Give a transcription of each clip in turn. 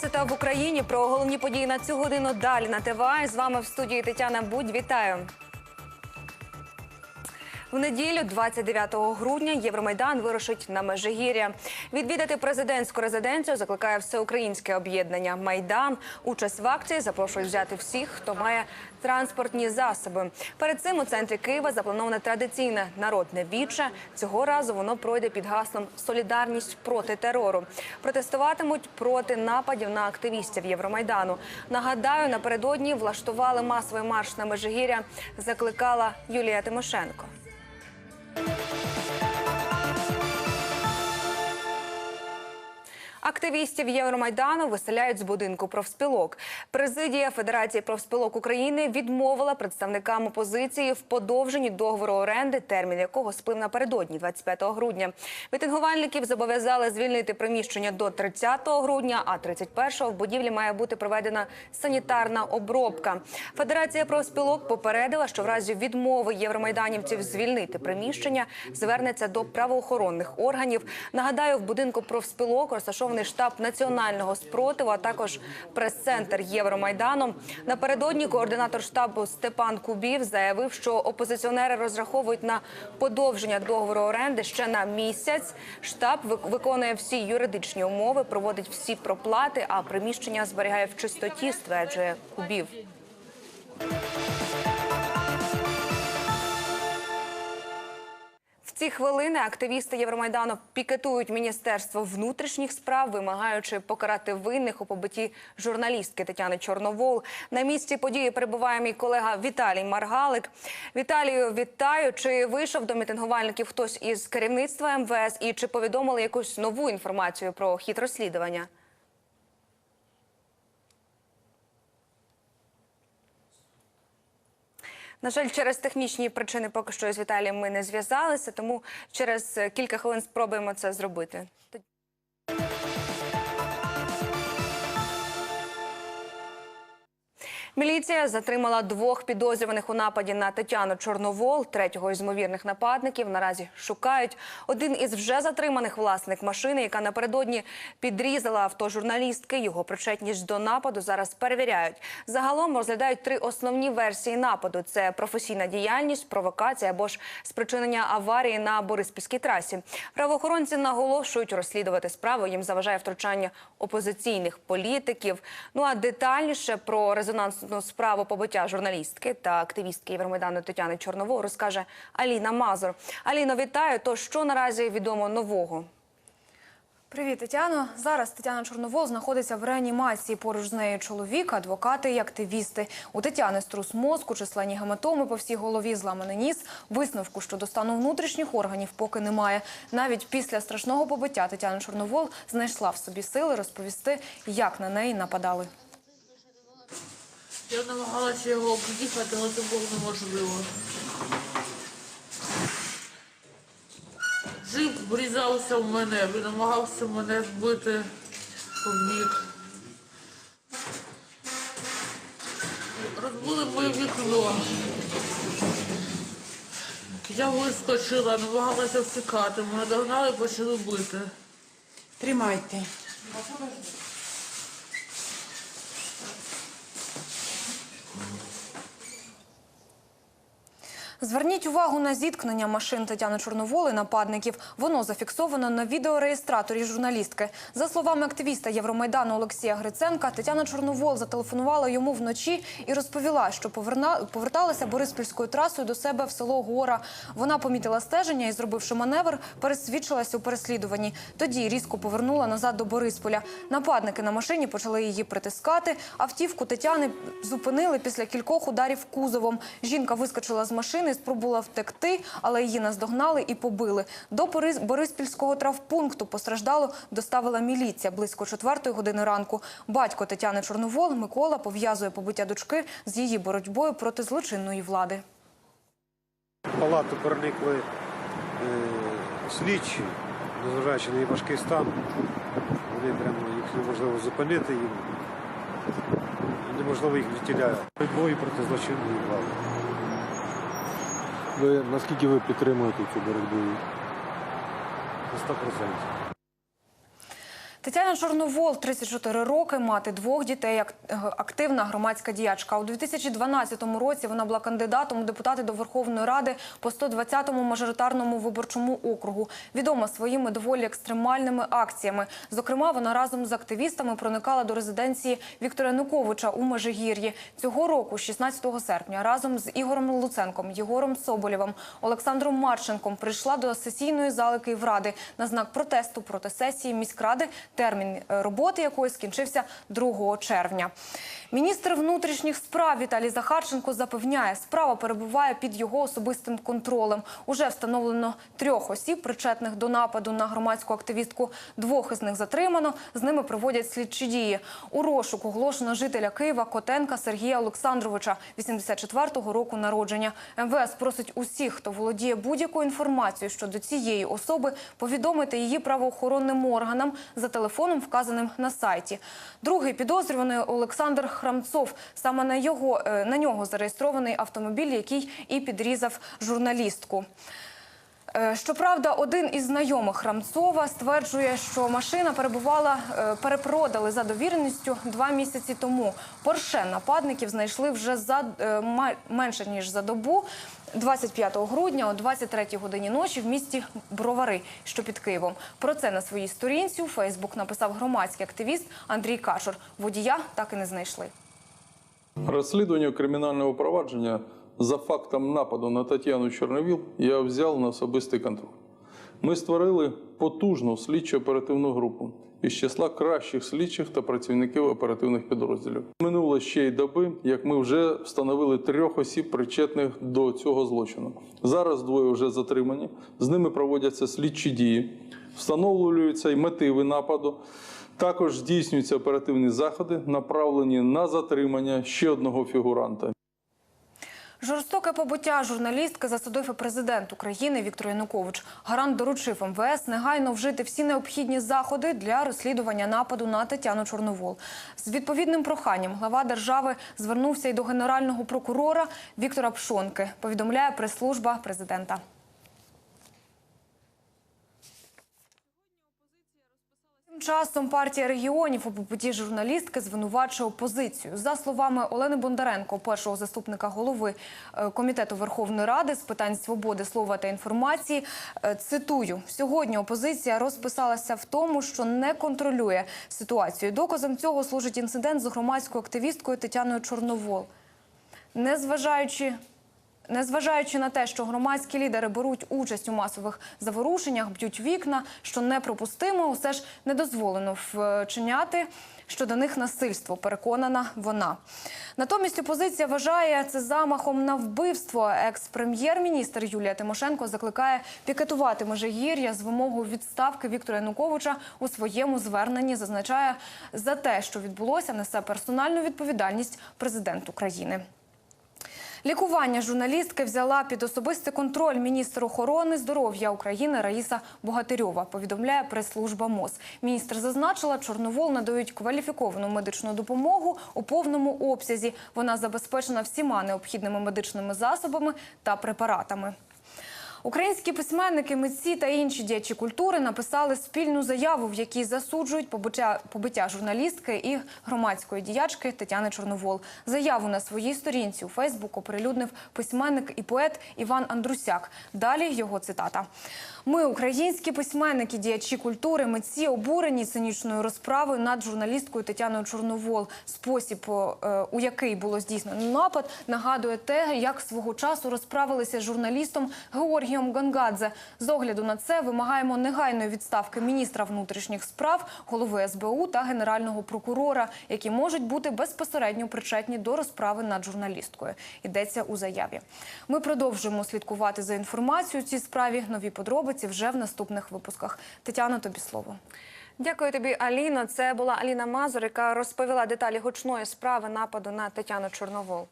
12 в Україні про головні події на цю годину далі на ТВА. З вами в студії Тетяна Будь. Вітаю. В неділю, 29 грудня, Євромайдан вирушить на Межигір'я. Відвідати президентську резиденцію закликає всеукраїнське об'єднання Майдан. Участь в акції запрошують взяти всіх, хто має транспортні засоби. Перед цим у центрі Києва заплановане традиційне народне віче. Цього разу воно пройде під гаслом Солідарність проти терору. Протестуватимуть проти нападів на активістів Євромайдану. Нагадаю, напередодні влаштували масовий марш на Межигір'я. Закликала Юлія Тимошенко. あ! Активістів Євромайдану виселяють з будинку профспілок. Президія Федерації профспілок України відмовила представникам опозиції в подовженні договору оренди, термін якого сплив напередодні, 25 грудня. Мітингувальників зобов'язали звільнити приміщення до 30 грудня, а 31-го в будівлі має бути проведена санітарна обробка. Федерація профспілок попередила, що в разі відмови євромайданівців звільнити приміщення звернеться до правоохоронних органів. Нагадаю, в будинку профспілок розташований штаб національного спротиву, а також прес-центр Євромайдану. Напередодні координатор штабу Степан Кубів заявив, що опозиціонери розраховують на подовження договору оренди ще на місяць. Штаб виконує всі юридичні умови, проводить всі проплати, а приміщення зберігає в чистоті, стверджує Кубів. Ці хвилини активісти Євромайдану пікетують Міністерство внутрішніх справ, вимагаючи покарати винних у побитті журналістки Тетяни Чорновол. На місці події перебуває мій колега Віталій Маргалик. Віталію, вітаю. Чи вийшов до мітингувальників хтось із керівництва МВС і чи повідомили якусь нову інформацію про хід розслідування? На жаль, через технічні причини поки що з Віталієм ми не зв'язалися, тому через е, кілька хвилин спробуємо це зробити. Міліція затримала двох підозрюваних у нападі на Тетяну Чорновол, третього із ймовірних нападників. Наразі шукають один із вже затриманих власник машини, яка напередодні підрізала авто журналістки. Його причетність до нападу зараз перевіряють. Загалом розглядають три основні версії нападу: це професійна діяльність, провокація або ж спричинення аварії на Бориспільській трасі. Правоохоронці наголошують розслідувати справу. Їм заважає втручання опозиційних політиків. Ну а детальніше про резонансну справу побиття журналістки та активістки Євромайдану Тетяни Чорновол розкаже Аліна Мазур. Аліно, вітаю. То що наразі відомо нового? Привіт, Тетяно. Зараз Тетяна Чорновол знаходиться в реанімації. Поруч з нею чоловік, адвокати і активісти. У Тетяни струс мозку, численні гематоми по всій голові, зламаний ніс. Висновку щодо стану внутрішніх органів поки немає. Навіть після страшного побиття Тетяна Чорновол знайшла в собі сили розповісти, як на неї нападали. Я намагалася його об'їхати, але це було неможливо. Джип врізався в мене, він намагався мене збити в бік. Розбили моє вікно. Я вискочила, намагалася втікати. Мене догнали і почали бити. Тримайте. Зверніть увагу на зіткнення машин Тетяни Чорноволи нападників. Воно зафіксовано на відеореєстраторі журналістки. За словами активіста Євромайдану Олексія Гриценка, Тетяна Чорновол зателефонувала йому вночі і розповіла, що поверна... поверталася Бориспільською трасою до себе в село Гора. Вона помітила стеження і, зробивши маневр, пересвідчилася у переслідуванні. Тоді різко повернула назад до Борисполя. Нападники на машині почали її притискати. Автівку Тетяни зупинили після кількох ударів кузовом. Жінка вискочила з машини, спробувала втекти, але її наздогнали і побили. До Борис- Бориспільського травпункту постраждало доставила міліція близько четвертої години ранку. Батько Тетяни Чорновол Микола пов'язує побиття дочки з її боротьбою проти злочинної влади. Палату проникли е, слідчі, незважаючи на її важкий стан. Вони прямо їх неможливо зупинити. Неможливо їх відтіляти. Бої проти злочинної влади. Ви наскільки ви підтримуєте цю боротьбу? На 100%. Тетяна Чорновол, 34 роки, мати двох дітей, е, активна громадська діячка. У 2012 році вона була кандидатом у депутати до Верховної Ради по 120-му мажоритарному виборчому округу. Відома своїми доволі екстремальними акціями. Зокрема, вона разом з активістами проникала до резиденції Віктора Януковича у Межигір'ї. Цього року, 16 серпня, разом з Ігорем Луценком, Єгором Соболєвим, Олександром Марченком прийшла до сесійної зали Київради на знак протесту проти сесії міськради, термін е, роботи якої скінчився 2 червня. Міністр внутрішніх справ Віталій Захарченко запевняє, справа перебуває під його особистим контролем. Уже встановлено трьох осіб, причетних до нападу на громадську активістку. Двох із них затримано. З ними проводять слідчі дії. У розшук оголошено жителя Києва Котенка Сергія Олександровича, 84-го року народження. МВС просить усіх, хто володіє будь-якою інформацією щодо цієї особи, повідомити її правоохоронним органам за телефоном, вказаним на сайті. Другий підозрюваний Олександр Храмцов. Саме на його е, на нього зареєстрований автомобіль, який і підрізав журналістку. Е, Щоправда, один із знайомих Храмцова стверджує, що машина перебувала, е, перепродали за довіреністю два місяці тому. Порше нападників знайшли вже за е, менше ніж за добу. 25 грудня о 23 годині ночі в місті Бровари, що під Києвом. Про це на своїй сторінці у Фейсбук написав громадський активіст Андрій Кашур. Водія так і не знайшли. Розслідування кримінального провадження за фактом нападу на Тетяну Чорновіл я взяв на особистий контроль. Ми створили потужну слідчо-оперативну групу із числа кращих слідчих та працівників оперативних підрозділів. Минуло ще й доби, як ми вже встановили трьох осіб, причетних до цього злочину. Зараз двоє вже затримані. З ними проводяться слідчі дії, встановлюються й мотиви нападу. Також здійснюються оперативні заходи, направлені на затримання ще одного фігуранта. Жорстоке побиття журналістки засудив і президент України Віктор Янукович. Гарант доручив МВС негайно вжити всі необхідні заходи для розслідування нападу на Тетяну Чорновол. З відповідним проханням глава держави звернувся і до генерального прокурора Віктора Пшонки. Повідомляє прес-служба президента. Часом партія регіонів у побитті журналістки звинувачує опозицію. За словами Олени Бондаренко, першого заступника голови е, комітету Верховної Ради з питань свободи слова та інформації, е, цитую: сьогодні опозиція розписалася в тому, що не контролює ситуацію. Доказом цього служить інцидент з громадською активісткою Тетяною Чорновол. Незважаючи Незважаючи на те, що громадські лідери беруть участь у масових заворушеннях, б'ють вікна, що неприпустимо, усе ж не дозволено вчиняти щодо них насильство. Переконана вона. Натомість опозиція вважає це замахом на вбивство. Екс-прем'єр-міністр Юлія Тимошенко закликає пікетувати Межигір'я з вимогою відставки Віктора Януковича у своєму зверненні. Зазначає за те, що відбулося, несе персональну відповідальність президент України. Лікування журналістки взяла під особистий контроль міністр охорони здоров'я України Раїса Богатирьова. Повідомляє прес-служба МОЗ. Міністр зазначила, Чорновол надають кваліфіковану медичну допомогу у повному обсязі. Вона забезпечена всіма необхідними медичними засобами та препаратами. Українські письменники, митці та інші діячі культури написали спільну заяву, в якій засуджують побиття, побиття журналістки і громадської діячки Тетяни Чорновол. Заяву на своїй сторінці у Фейсбук оприлюднив письменник і поет Іван Андрусяк. Далі його цитата. Ми, українські письменники, діячі культури, митці обурені цинічною розправою над журналісткою Тетяною Чорновол. Спосіб, е, у який було здійснено напад, нагадує те, як свого часу розправилися з журналістом Георгієм Гангадзе. З огляду на це вимагаємо негайної відставки міністра внутрішніх справ, голови СБУ та генерального прокурора, які можуть бути безпосередньо причетні до розправи над журналісткою. Йдеться у заяві. Ми продовжуємо слідкувати за інформацією у цій справі. Нові подробиці вже в наступних випусках. Тетяна, тобі слово. Дякую тобі, Аліно. Це була Аліна Мазур, яка розповіла деталі гучної справи нападу на Тетяну Чорновол.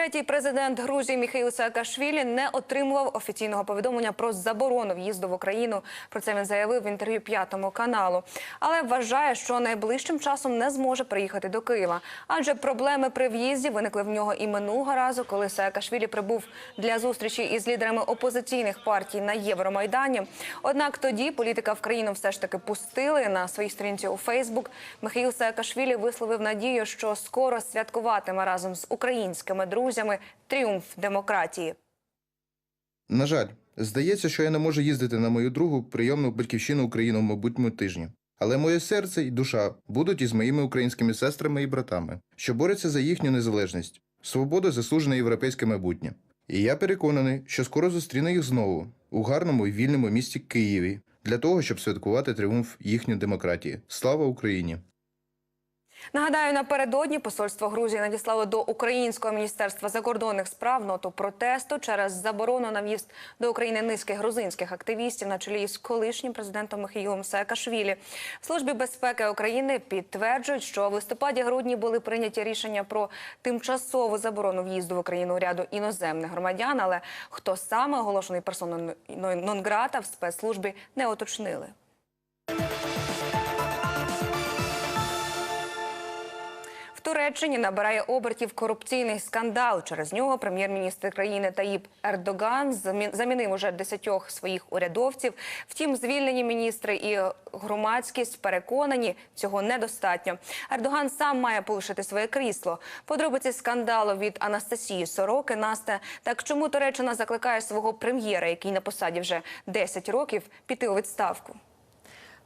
Третій президент Грузії Міхаїл Саакашвілі не отримував офіційного повідомлення про заборону в'їзду в Україну. Про це він заявив в інтерв'ю п'ятому каналу. Але вважає, що найближчим часом не зможе приїхати до Києва, адже проблеми при в'їзді виникли в нього і минулого разу, коли Саакашвілі прибув для зустрічі із лідерами опозиційних партій на Євромайдані. Однак тоді політика в країну все ж таки пустили на своїй сторінці у Фейсбук. Михаїл Саакашвілі висловив надію, що скоро святкуватиме разом з українськими друзями тріумф демократії. На жаль, здається, що я не можу їздити на мою другу прийомну батьківщину Україну в майбутньому тижні. Але моє серце і душа будуть із моїми українськими сестрами і братами, що борються за їхню незалежність, свободу, заслужене європейське майбутнє. І я переконаний, що скоро зустріну їх знову у гарному і вільному місті Києві для того, щоб святкувати тріумф їхньої демократії. Слава Україні! Нагадаю, напередодні посольство Грузії надіслало до Українського міністерства закордонних справ ноту протесту через заборону на в'їзд до України низки грузинських активістів на чолі з колишнім президентом Михаїлом Саакашвілі. В службі безпеки України підтверджують, що в листопаді-грудні були прийняті рішення про тимчасову заборону в'їзду в Україну ряду іноземних громадян. Але хто саме оголошений персоною нон-грата в спецслужбі не уточнили. Туреччині набирає обертів корупційний скандал. Через нього прем'єр-міністр країни Таїп Ердоган замі- замінив уже десятьох своїх урядовців. Втім, звільнені міністри і громадськість переконані, цього недостатньо. Ердоган сам має полишити своє крісло. Подробиці скандалу від Анастасії Сороки. Насте, так чому Туреччина закликає свого прем'єра, який на посаді вже 10 років, піти у відставку?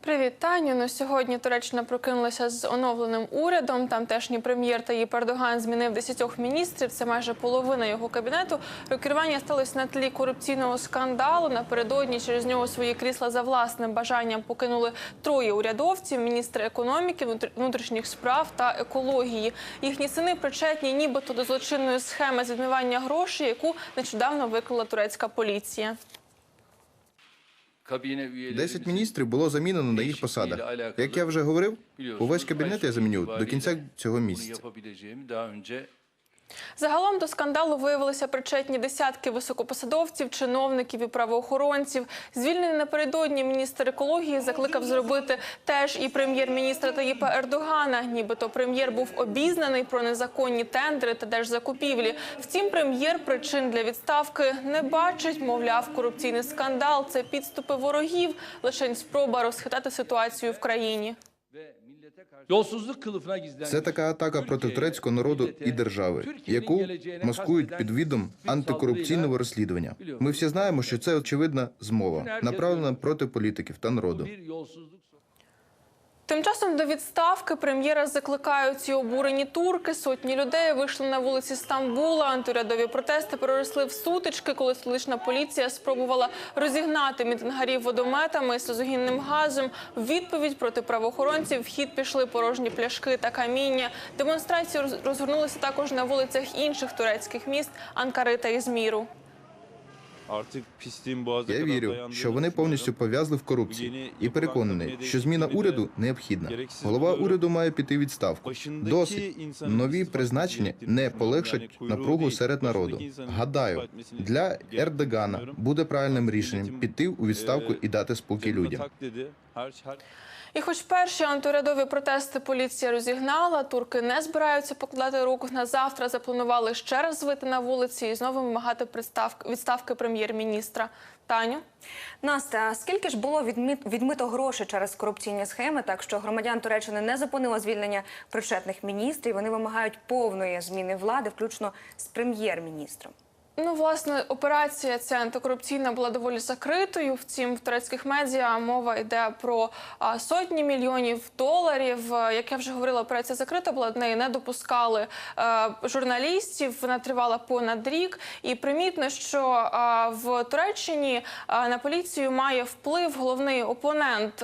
Привіт, Таню. Ну, сьогодні Туреччина прокинулася з оновленим урядом. Тамтешній прем'єр Таїп Ердоган змінив 10 міністрів. Це майже половина його кабінету. Рокерування сталося на тлі корупційного скандалу. Напередодні через нього свої крісла за власним бажанням покинули троє урядовців: міністр економіки, внутрішніх справ та екології. Їхні сини причетні, нібито до злочинної схеми з відмивання грошей, яку нещодавно викрила турецька поліція. Десять міністрів було замінено на їх посадах. Як я вже говорив, увесь кабінет я заміню до кінця цього місяця. Загалом до скандалу виявилися причетні десятки високопосадовців, чиновників і правоохоронців. Звільнений напередодні міністр екології закликав зробити теж і прем'єр-міністра Таїпа Ердогана. Нібито прем'єр був обізнаний про незаконні тендери та держзакупівлі. Втім, прем'єр причин для відставки не бачить. Мовляв, корупційний скандал це підступи ворогів, лише спроба розхитати ситуацію в країні. Yolsuzluk kılıfına gizlenmiş. Це така атака проти турецького народу і держави, яку маскують під відом антикорупційного розслідування. Ми всі знаємо, що це очевидна змова, направлена проти політиків та народу. Тим часом до відставки прем'єра закликають і обурені турки. Сотні людей вийшли на вулиці Стамбула. Антиурядові протести переросли в сутички, коли столична поліція спробувала розігнати мітингарів водометами з сльозогінним газом. В відповідь проти правоохоронців в хід пішли порожні пляшки та каміння. Демонстрації роз- розгорнулися також на вулицях інших турецьких міст Анкари та Ізміру. Я вірю, що вони повністю пов'язли в корупції і переконаний, що зміна уряду необхідна. Голова уряду має піти відставку. Досить нові призначення не полегшать напругу серед народу. Гадаю, для Ердогана буде правильним рішенням піти у відставку і дати спокій людям. І хоч перші антиурядові протести поліція розігнала, турки не збираються покладати руку на завтра. Запланували ще раз вийти на вулиці і знову вимагати відставки прем'єр-міністра. Таню? Настя, скільки ж було відмито грошей через корупційні схеми, так що громадян Туреччини не зупинило звільнення причетних міністрів. Вони вимагають повної зміни влади, включно з прем'єр-міністром. Ну, власне, операція ця антикорупційна була доволі закритою. Втім, в турецьких медіа мова йде про сотні мільйонів доларів. Е, Як я вже говорила, операція закрита була до неї не допускали е, журналістів. Вона тривала понад рік. І примітно, що в Туреччині на поліцію має вплив головний опонент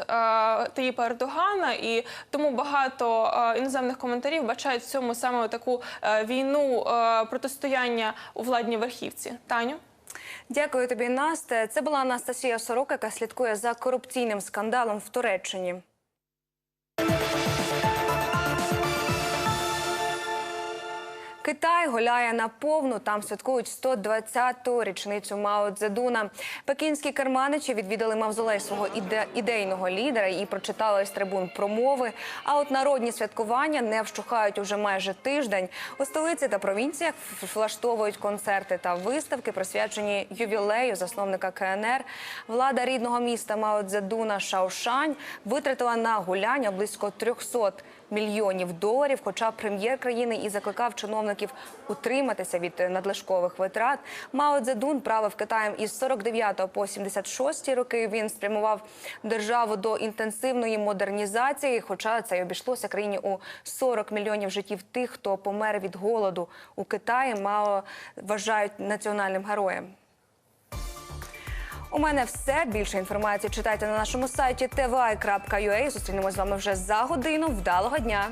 Таїпа Ердогана, і тому багато іноземних коментарів бачають в цьому саме таку е, війну протистояння у владній верхівці. Таню. Дякую тобі, Насте. Це була Анастасія Сорока, яка слідкує за корупційним скандалом в Туреччині. Китай гуляє на повну. Там святкують 120-ту річницю Мао Цзедуна. Пекінські керманичі відвідали мавзолей свого іде- ідейного лідера і прочитали з трибун промови. А от народні святкування не вщухають уже майже тиждень. У столиці та провінціях влаштовують концерти та виставки, присвячені ювілею засновника КНР. Влада рідного міста Мао Цзедуна Шаошань витратила на гуляння близько 300 мільйонів доларів. Хоча прем'єр країни і закликав чиновників утриматися від надлишкових витрат. Мао Цзедун правив Китаєм із 49 по 76 роки. Він спрямував державу до інтенсивної модернізації. Хоча це й обійшлося країні у 40 мільйонів життів тих, хто помер від голоду у Китаї. Мао вважають національним героєм. У мене все. Більше інформації читайте на нашому сайті tvi.ua. Зустрінемось з вами вже за годину. Вдалого дня!